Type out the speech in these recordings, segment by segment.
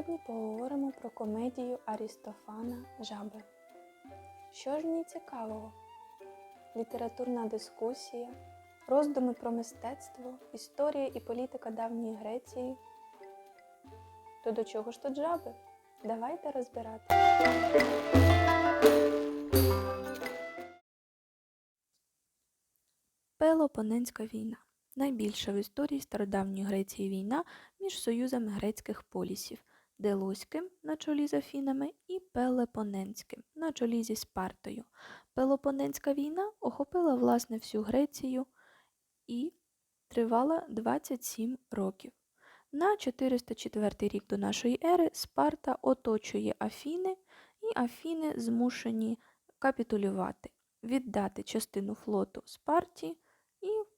Сьогодні поговоримо про комедію Арістофана Жаби. Що ж ній цікавого? Літературна дискусія, роздуми про мистецтво, історія і політика давньої Греції. То до чого ж тут жаби? Давайте розбирати. Пелопоненська війна найбільша в історії стародавньої Греції війна між союзами грецьких полісів Делоським на чолі з Афінами і Пелопоненським на чолі зі Спартою. Пелопоненська війна охопила власне всю Грецію і тривала 27 років. На 404 рік до нашої ери Спарта оточує Афіни, і Афіни змушені капітулювати, віддати частину флоту Спарті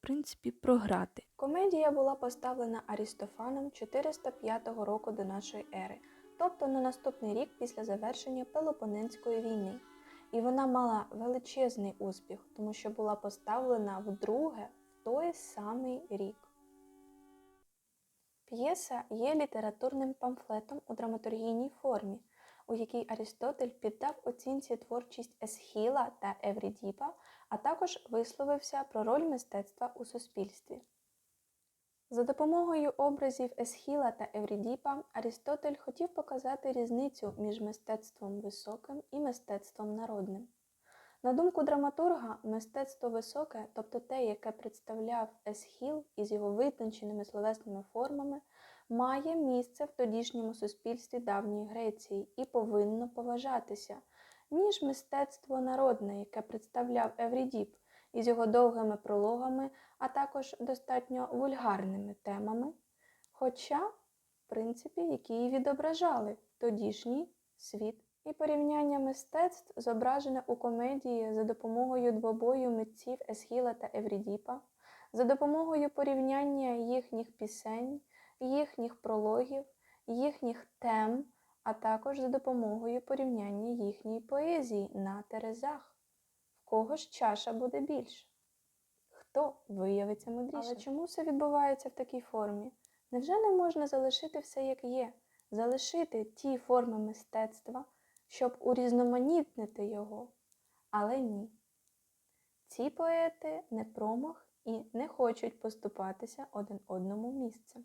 принципі, програти. Комедія була поставлена Арістофаном 405 року до нашої ери, тобто на наступний рік після завершення Пелопоненської війни. І вона мала величезний успіх, тому що була поставлена вдруге в той самий рік. П'єса є літературним памфлетом у драматургійній формі, у якій Арістотель піддав оцінці творчість Есхіла та Еврідіпа, а також висловився про роль мистецтва у суспільстві. За допомогою образів Есхіла та Еврідіпа Арістотель хотів показати різницю між мистецтвом високим і мистецтвом народним. На думку драматурга, мистецтво високе, тобто те, яке представляв Есхіл із його витонченими словесними формами, має місце в тодішньому суспільстві давньої Греції і повинно поважатися, ніж мистецтво народне, яке представляв Еврідіп із його довгими прологами, а також достатньо вульгарними темами, хоча, в принципі, які і відображали тодішній світ. І порівняння мистецтв зображене у комедії за допомогою двобою митців Есхіла та Еврідіпа, за допомогою порівняння їхніх пісень, їхніх прологів, їхніх тем, а також за допомогою порівняння їхньої поезії на терезах. В кого ж чаша буде більше? Хто виявиться мудрішим? Але чому все відбувається в такій формі? Невже не можна залишити все як є, залишити ті форми мистецтва, щоб урізноманітнити його? Але ні. Ці поети не промах і не хочуть поступатися один одному місцем.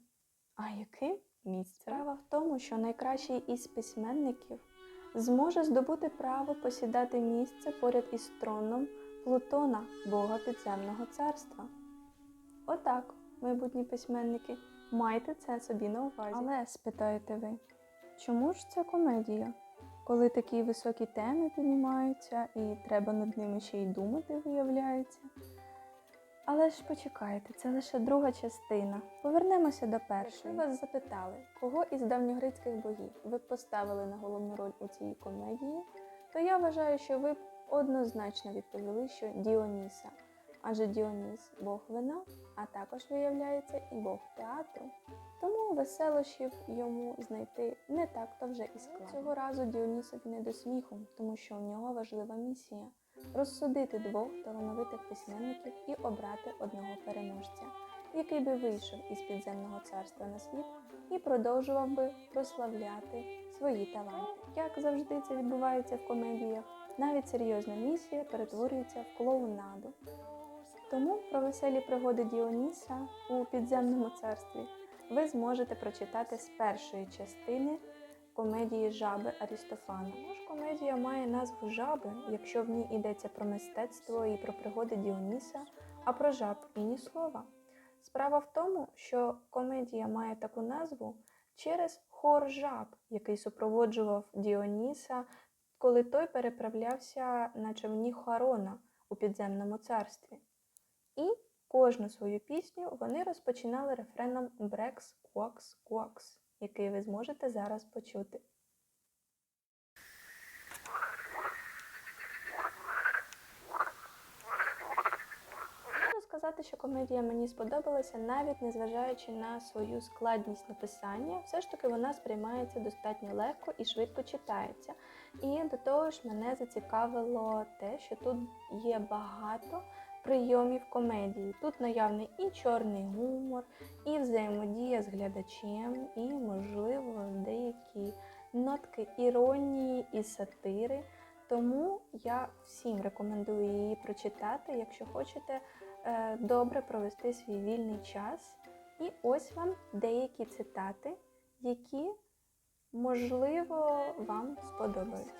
А яким місцем? Справа в тому, що найкращий із письменників зможе здобути право посідати місце поряд із троном Плутона, Бога підземного царства. Отак, майбутні письменники, майте це собі на увазі. Але спитаєте ви, чому ж це комедія? Коли такі високі теми піднімаються і треба над ними ще й думати, виявляється. Але ж почекайте, це лише друга частина. Повернемося до першої. Якщо вас запитали, кого із давньогрецьких богів ви б поставили на головну роль у цій комедії, то я вважаю, що ви б однозначно відповіли, що Діоніса. Адже Діоніс Бог вина, а також виявляється і Бог театру. Тому веселощів йому знайти не так-то вже і складно. Цього разу Діонісові не до сміху, тому що у нього важлива місія розсудити двох талановитих письменників і обрати одного переможця, який би вийшов із підземного царства на світ і продовжував би прославляти свої таланти. Як завжди це відбувається в комедіях, навіть серйозна місія перетворюється в клоунаду. Тому про веселі пригоди Діоніса у підземному царстві ви зможете прочитати з першої частини комедії Жаби Арістофана. Тому ж комедія має назву Жаби, якщо в ній йдеться про мистецтво і про пригоди Діоніса, а про жаб і ні слова. Справа в тому, що комедія має таку назву через хор жаб, який супроводжував Діоніса, коли той переправлявся на човні Харона у підземному царстві. І кожну свою пісню вони розпочинали рефреном Брекс Куакс Куакс, який ви зможете зараз почути. Можу сказати, що комедія мені сподобалася, навіть незважаючи на свою складність написання, все ж таки вона сприймається достатньо легко і швидко читається. І до того ж мене зацікавило те, що тут є багато прийомів комедії. Тут наявний і чорний гумор, і взаємодія з глядачем, і, можливо, деякі нотки іронії і сатири. Тому я всім рекомендую її прочитати, якщо хочете е, добре провести свій вільний час. І ось вам деякі цитати, які, можливо, вам сподобаються.